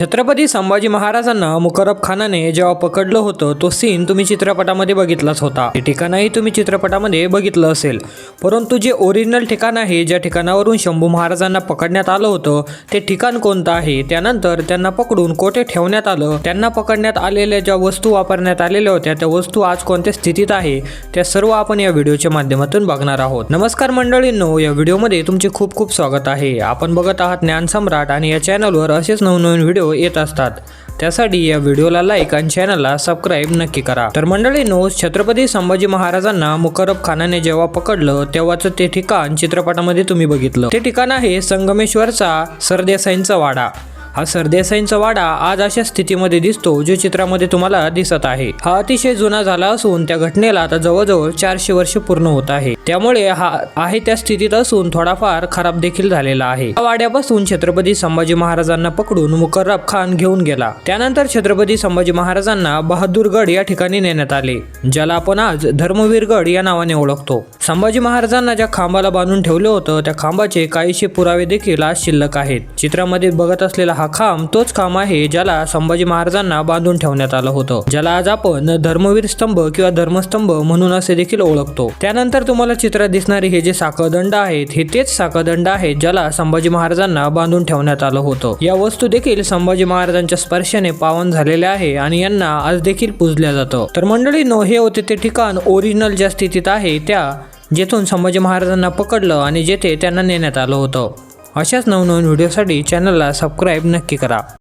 छत्रपती संभाजी महाराजांना मुकरब खानाने जेव्हा पकडलं होतं तो सीन तुम्ही चित्रपटामध्ये बघितलाच होता. ते ठिकाणही तुम्ही चित्रपटामध्ये बघितलं असेल. परंतु जे ओरिजिनल ठिकाण आहे ज्या ठिकाणावरून शंभू महाराजांना पकडण्यात आलं होतं ते ठिकाण कोणतं आहे? त्यानंतर त्यांना पकडून कोठे ठेवण्यात आलं? त्यांना पकडण्यात आलेल्या ज्या वस्तू वापरण्यात आलेल्या होत्या त्या वस्तू आज कोणत्या स्थितीत आहे? त्या सर्व आपण या व्हिडिओच्या माध्यमातून बघणार आहोत. नमस्कार मंडळींनो या व्हिडिओमध्ये तुमचे खूप खूप स्वागत आहे. आपण बघत आहात ज्ञान सम्राट आणि या चॅनलवर असेच नवनवीन व्हिडिओ येत असतात. त्यासाठी या व्हिडिओला लाईक आणि चॅनलला सबस्क्राईब नक्की करा. तर मंडळींनो छत्रपती संभाजी महाराजांना मुकरब खानाने जेव्हा पकडलं तेव्हाच ते ठिकाण चित्रपटामध्ये तुम्ही बघितलं. ते ठिकाण आहे संगमेश्वरचा सरदेसाईंचा वाडा. हा सरदेसाईंचा वाडा आज अशा स्थितीमध्ये दिसतो जो चित्रामध्ये तुम्हाला दिसत आहे. हा अतिशय जुना झाला असून त्या घटनेला आता जवळजवळ चारशे वर्ष पूर्ण होत आहे. त्यामुळे हा आहे त्या स्थितीत असून थोडाफार खराब देखील झालेला आहे. हा वाड्यापासून छत्रपती संभाजी महाराजांना पकडून मुकर्रब खान घेऊन गेला. त्यानंतर छत्रपती संभाजी महाराजांना बहादूरगड या ठिकाणी नेण्यात आले ज्याला आपण आज धर्मवीरगड या नावाने ओळखतो. संभाजी महाराजांना ज्या खांबाला बांधून ठेवलं होतं त्या खांबाचे काहीशे पुरावे देखील आज शिल्लक आहेत. चित्रामध्ये बघत असलेला हा खांब तोच खांब आहे ज्याला संभाजी महाराजांना बांधून ठेवण्यात आलं होतं. ज्याला आज आपण धर्मवीर स्तंभ किंवा धर्मस्तंभ म्हणून असे देखील ओळखतो. त्यानंतर तुम्हाला चित्रात दिसणारे हे जे साखळदंड आहेत हे तेच साखळदंड आहेत ज्याला संभाजी महाराजांना बांधून ठेवण्यात आलं होतं. या वस्तू देखील संभाजी महाराजांच्या स्पर्शाने पावन झालेल्या आहे आणि यांना आज देखील पूजल्या जातं. तर मंडळी नो हे होते ते ठिकाण ओरिजिनल ज्या स्थितीत आहे त्या जेथून संभाजी महाराजांना पकडलं आणि जेथे त्यांना नेण्यात आलं होतं. अशाच नवनवीन व्हिडिओसाठी चॅनलला सबस्क्राईब नक्की करा.